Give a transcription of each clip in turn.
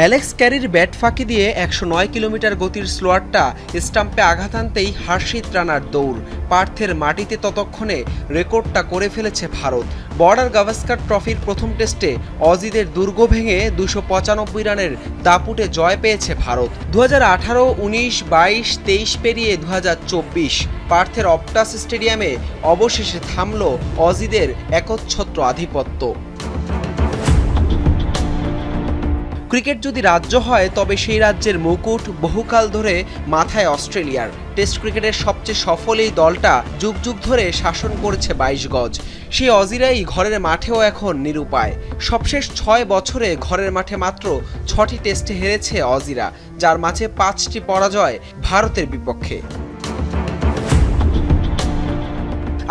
Alex ক্যারির bat ফাঁকি দিয়ে একশো নয় কিলোমিটার গতির স্লোয়ারটা স্টাম্পে আঘাত আনতেই হার্ষিত রানার দৌড়। পার্থের মাটিতে ততক্ষণে রেকর্ডটা করে ফেলেছে ভারত। বর্ডার গাভাস্কার ট্রফির প্রথম টেস্টে অজিদের দুর্গ ভেঙে দুশো পঁচানব্বই রানের দাপুটে জয় পেয়েছে ভারত। দু হাজার আঠারো, উনিশ, বাইশ, তেইশ পেরিয়ে দু হাজার চব্বিশ পার্থের অপটাস স্টেডিয়ামে অবশেষে থামল অজিদের একচ্ছত্র আধিপত্য। ক্রিকেট যদি রাজ্য হয়, তবে সেই রাজ্যের মুকুট বহুকাল ধরে মাথায় অস্ট্রেলিয়ার। টেস্ট ক্রিকেটের সবচেয়ে সফল এই দলটা যুগ যুগ ধরে শাসন করেছে বাইশ গজ। সেই অজিরাই ঘরের মাঠেও এখন নিরুপায়। সবশেষ ছয় বছরে ঘরের মাঠে মাত্র ছটি টেস্টে হেরেছে অজিরা, যার মাঝে পাঁচটি পরাজয় ভারতের বিপক্ষে।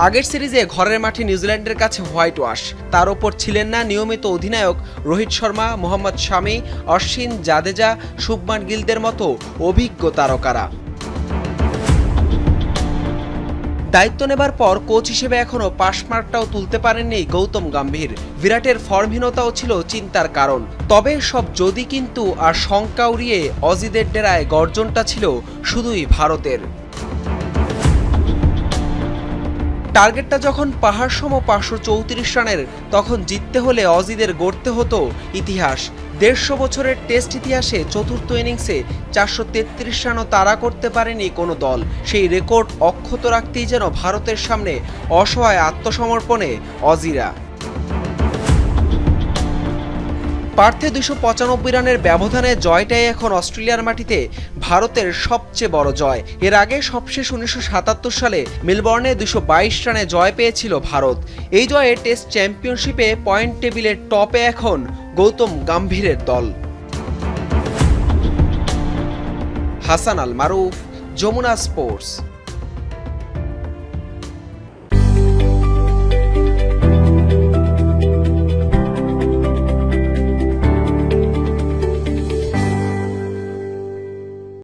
আগের সিরিজে ঘরের মাঠে নিউজিল্যান্ডের কাছে হোয়াইট ওয়াশ। তার ওপর ছিলেন না নিয়মিত অধিনায়ক রোহিত শর্মা, মোহাম্মদ শামি, অশ্বিন জাদেজা, শুভমান গিলদের মতো অভিজ্ঞ তারকারা। দায়িত্ব নেবার পর কোচ হিসেবে এখনও পাশমার্কটাও তুলতে পারেননি গৌতম গম্ভীর। বিরাটের ফর্মহীনতাও ছিল চিন্তার কারণ। তবে সব যদি কিন্তু আর শঙ্কা উড়িয়ে অজিদের ডেরায় গর্জনটা ছিল শুধুই ভারতের। টার্গেটটা যখন পাহাড় সম পাঁচশো চৌত্রিশ রানের, তখন জিততে হলে অজিদের গড়তে হতো ইতিহাস। দেড়শো বছরের টেস্ট ইতিহাসে চতুর্থ ইনিংসে চারশো তেত্রিশ রানও তাড়া করতে পারেনি কোনো দল। সেই রেকর্ড অক্ষত রাখতেই যেন ভারতের সামনে অসহায় আত্মসমর্পণে অজিরা। পার্থে দুশো পঁচানব্বই রানের ব্যবধানে জয়টাই এখন অস্ট্রেলিয়ার মাটিতে ভারতের সবচেয়ে বড় জয়। এর আগে সবশেষ উনিশশো সাতাত্তর সালে মেলবর্নে দুশো বাইশ রানে জয় পেয়েছিল ভারত। এই জয়ে টেস্ট চ্যাম্পিয়নশিপে পয়েন্ট টেবিলের টপে এখন গৌতম গাম্ভীরের দল। হাসান আল মারুফ যমুনা স্পোর্টস।